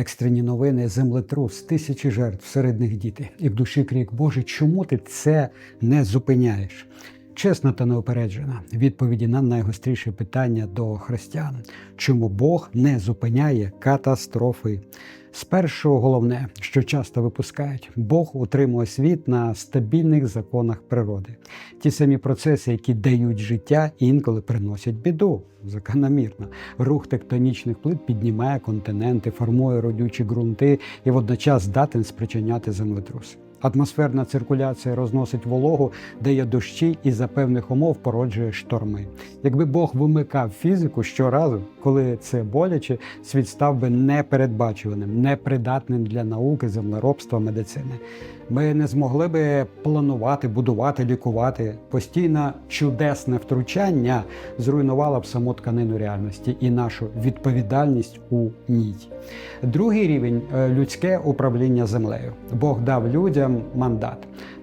Екстрені новини, землетрус, тисячі жертв, серед них діти. І в душі крік Боже, чому ти це не зупиняєш? Чесна та неупереджена відповіді на найгостріше питання до християн, чому Бог не зупиняє катастрофи. Спершу головне, що часто випускають, Бог утримує світ на стабільних законах природи. Ті самі процеси, які дають життя, інколи приносять біду. Закономірно. Рух тектонічних плит піднімає континенти, формує родючі ґрунти і водночас здатен спричиняти землетруси. Атмосферна циркуляція розносить вологу, дає дощі і за певних умов породжує шторми. Якби Бог вимикав фізику щоразу, коли це боляче, світ став би непередбачуваним, непридатним для науки, землеробства, медицини. Ми не змогли би планувати, будувати, лікувати. Постійне чудесне втручання зруйнувало б саму тканину реальності і нашу відповідальність у ній. Другий рівень е, людське управління землею. Бог дав людям мандат.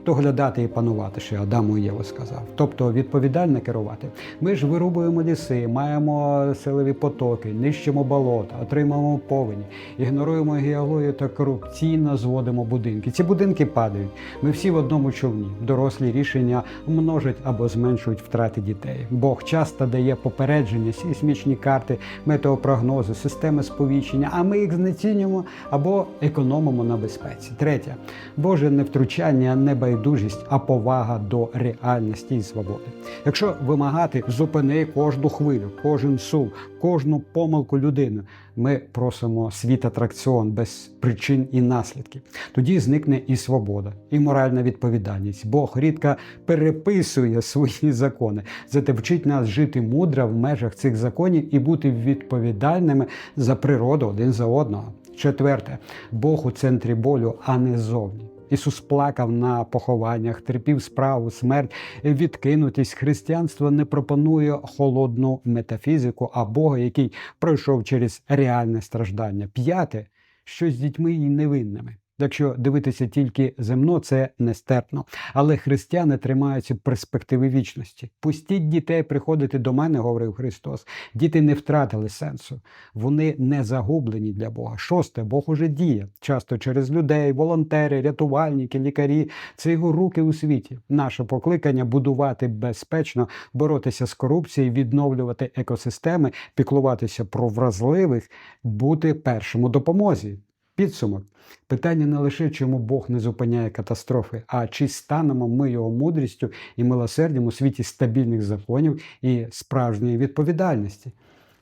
Доглядати і панувати, що Адаму і Єва сказав, тобто відповідально керувати. Ми ж вирубуємо ліси, маємо селові потоки, нищимо болота, отримуємо повені, ігноруємо геологію та корупційно зводимо будинки. Ці будинки падають. Ми всі в одному човні. Дорослі рішення множать або зменшують втрати дітей. Бог часто дає попередження, сейсмічні карти, метеопрогнози, системи сповіщення, а ми їх знецінюємо або економимо на безпеці. Третє, Боже невтручання, не байдужість, а повага до реальності і свободи. Якщо вимагати зупини кожну хвилю, кожен сув, кожну помилку людини, ми просимо світ атракціон без причин і наслідків. Тоді зникне і свобода, і моральна відповідальність. Бог рідко переписує свої закони, зате вчить нас жити мудро в межах цих законів і бути відповідальними за природу один за одного. Четверте, Бог у центрі болю, а не зовні. Ісус плакав на похованнях, терпів справу, смерть, відкинутість. Християнство не пропонує холодну метафізику, а Бога, який пройшов через реальне страждання. П'яте, що з дітьми і невинними. Якщо дивитися тільки земно, це нестерпно. Але християни тримаються перспективи вічності. Пустіть дітей приходити до мене, говорив Христос. Діти не втратили сенсу, вони не загублені для Бога. Шосте, Бог уже діє часто через людей, волонтери, рятувальники, лікарі. Це його руки у світі. Наше покликання будувати безпечно, боротися з корупцією, відновлювати екосистеми, піклуватися про вразливих, бути першим у допомозі. Підсумок. Питання не лише, чому Бог не зупиняє катастрофи, а чи станемо ми його мудрістю і милосердям у світі стабільних законів і справжньої відповідальності.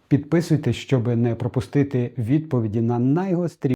Підписуйтесь, щоб не пропустити відповіді на найгостріші